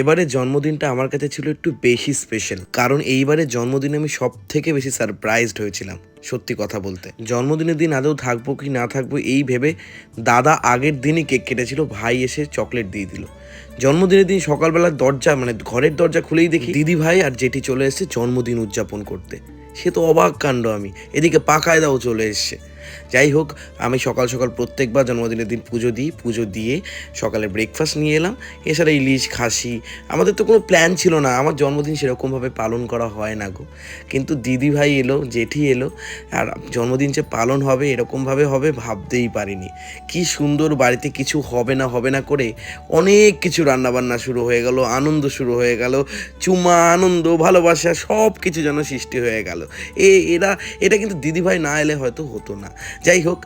এবারে জন্মদিনটা আমার কাছে ছিল একটু বেশি স্পেশাল কারণ এইবারে জন্মদিনে আমি সব থেকে বেশি সারপ্রাইজড হয়েছিলাম, সত্যি কথা বলতে। জন্মদিনের দিন আদৌ থাকব কি না থাকব এই ভেবে দাদা আগের দিনই কেক কেটেছিল, ভাই এসে চকলেট দিয়ে দিল। জন্মদিনের দিন সকালবেলা দরজা মানে ঘরের দরজা খুলেই দেখি দিদি ভাই আর জেঠি চলে এসেছে জন্মদিন উদযাপন করতে। সে তো অবাক কাণ্ড আমি, এদিকে পাকায়দাও চলে এসছে। যাই হোক, আমি সকাল সকাল প্রত্যেকবার জন্মদিনের দিন পুজো দিই, পুজো দিয়ে সকালে ব্রেকফাস্ট নিয়ে এলাম। এছাড়া ইলিশ, খাসি, আমাদের তো কোনো প্ল্যান ছিল না। আমার জন্মদিন সেরকমভাবে পালন করা হয় না গো। কিন্তু দিদি ভাই এলো, জেঠি এলো, আর জন্মদিন যে পালন হবে, এরকমভাবে হবে ভাবতেই পারিনি। কি সুন্দর বাড়িতে কিছু হবে না হবে না করে অনেক কিছু রান্নাবান্না শুরু হয়ে গেল, আনন্দ শুরু হয়ে গেল, চুমা, আনন্দ, ভালোবাসা সব কিছু যেন সৃষ্টি হয়ে গেল। এ, এরা, এটা কিন্তু দিদিভাই না এলে হয়তো হতো না। যাই হোক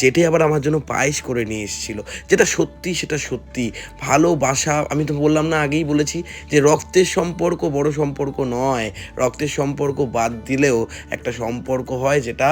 জেঠে আবার আমার জন্য পায়েস করে নিয়ে এসেছিল, যেটা সত্যি সেটা সত্যি। ভালোবাসা আমি তো বললাম না, আগেই বলেছি যে রক্তের সম্পর্ক বড় সম্পর্ক নয়। রক্তের সম্পর্ক বাদ দিলেও একটা সম্পর্ক হয় যেটা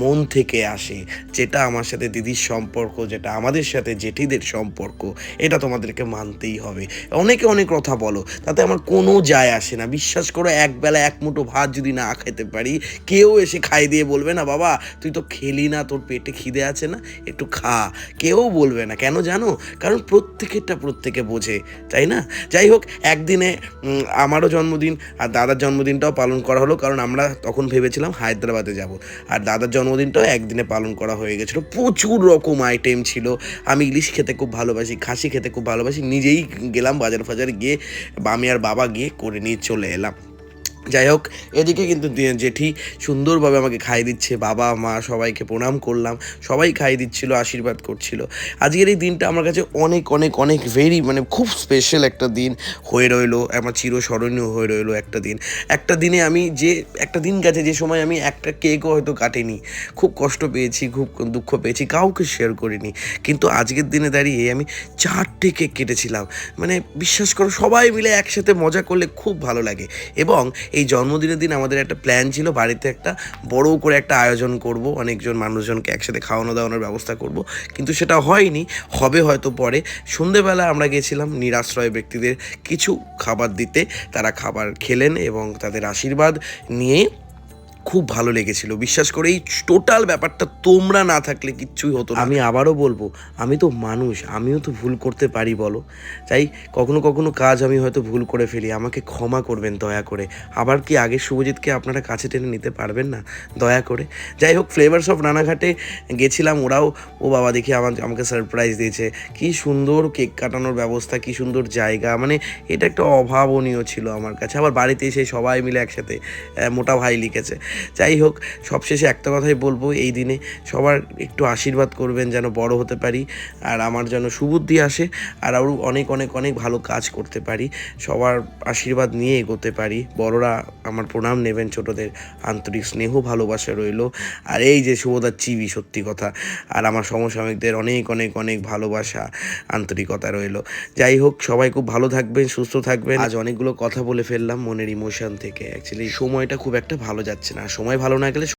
মন থেকে আসে, যেটা আমার সাথে দিদির সম্পর্ক, যেটা আমাদের সাথে জেঠিদের সম্পর্ক, এটা তোমাদেরকে মানতেই হবে। অনেকে অনেক কথা বলো, তাতে আমার কোনো যায় আসে না। বিশ্বাস করো একবেলা এক মুঠো ভাত যদি না খেতে পারি, কেউ এসে খাই দিয়ে বলবে, না বাবা, তুই তো খেলি না, তোর পেটে খিদে আছে না, একটু খা। কেউ বলবে না। কেন জানো? কারণ প্রত্যেকেরটা প্রত্যেকে বোঝে, তাই না? যাই হোক, একদিনে আমারও জন্মদিন আর দাদার জন্মদিনটাও পালন করা হলো, কারণ আমরা তখন ভেবেছিলাম হায়দ্রাবাদে যাব। আর দাদার জন্মদিনটাও একদিনে পালন করা হয়ে গেছিল। প্রচুর রকম আইটেম ছিল। আমি ইলিশ খেতে খুব ভালোবাসি, খাসি খেতে খুব ভালোবাসি। নিজেই গেলাম বাজার ফাজার গিয়ে আমি আর বাবা গিয়ে করে নিয়ে চলে এলাম। যাই হোক, এদিকে কিন্তু জেঠি সুন্দরভাবে আমাকে খাই দিচ্ছে। বাবা, মা সবাইকে প্রণাম করলাম। সবাই খাই দিচ্ছিল, আশীর্বাদ করছিল। আজকের এই দিনটা আমার কাছে অনেক অনেক অনেক ভেরি মানে খুব স্পেশাল একটা দিন হয়ে রইল, আমার চিরস্মরণীয় হয়ে রইল একটা দিন। একটা দিনে আমি যে, একটা দিন গেছে যে সময় আমি একটা কেকও হয়তো কাটিনি। খুব কষ্ট পেয়েছি, খুব দুঃখ পেয়েছি, কাউকে শেয়ার করিনি। কিন্তু আজকের দিনে দাঁড়িয়ে আমি চারটে কেক কেটেছিলাম। মানে বিশ্বাস করো, সবাই মিলে একসাথে মজা করলে খুব ভালো লাগে। এবং এই জন্মদিনের দিন আমাদের একটা প্ল্যান ছিল, বাড়িতে একটা বড় করে একটা আয়োজন করব, অনেকজন মানুষজনকে একসাথে খাওয়ানো দাওয়ানোর ব্যবস্থা করব, কিন্তু সেটা হয়নি, হবে হয়তো পরে। সন্ধেবেলা আমরা গেছিলাম নিরাশ্রয় ব্যক্তিদের কিছু খাবার দিতে, তারা খাবার খেলেন এবং তাদের আশীর্বাদ নিয়ে খুব ভালো লেগেছিল। বিশ্বাস করে এই টোটাল ব্যাপারটা তোমরা না থাকলে কিচ্ছুই হতো আমি আবারও বলব, আমি তো মানুষ, আমিও তো ভুল করতে পারি বলো। তাই কখনো কখনো কাজ আমি হয়তো ভুল করে ফেলি, আমাকে ক্ষমা করবেন দয়া করে। আবার কি আগে শুভজিৎকে আপনারা কাছে টেনে নিতে পারবেন না? দয়া করে। যাই হোক ফ্লেভার্স অফ রানাঘাটে গেছিলাম, ওরাও, ও বাবা, দেখি আমার, আমাকে সারপ্রাইজ দিয়েছে। কি সুন্দর কেক কাটানোর ব্যবস্থা, কি সুন্দর জায়গা। মানে এটা একটা অভাবনীয় ছিল আমার কাছে। আবার বাড়িতে এসে সবাই মিলে একসাথে মোটা ভাই লিখেছে। যাই হোক, সবশেষে একটা কথাই বলব, এই দিনে সবার একটু আশীর্বাদ করবেন যেন বড় হতে পারি আর আমার যেন সুবুদ্ধি আসে আর আরও অনেক অনেক অনেক ভালো কাজ করতে পারি। সবার আশীর্বাদ নিয়ে এগোতে পারি। বড়রা আমার প্রণাম নেবেন, ছোটদের আন্তরিক স্নেহ, ভালোবাসা রইল। আর এই যে শুভদার চিবি, সত্যি কথা, আর আমার সমসাময়িকদের অনেক অনেক অনেক ভালোবাসা, আন্তরিকতা রইল। যাই হোক, সবাই খুব ভালো থাকবেন, সুস্থ থাকবেন। আজ অনেকগুলো কথা বলে ফেললাম মনের ইমোশন থেকে। অ্যাকচুয়ালি সময়টা খুব একটা ভালো যাচ্ছে না। সময় ভালো না গেলে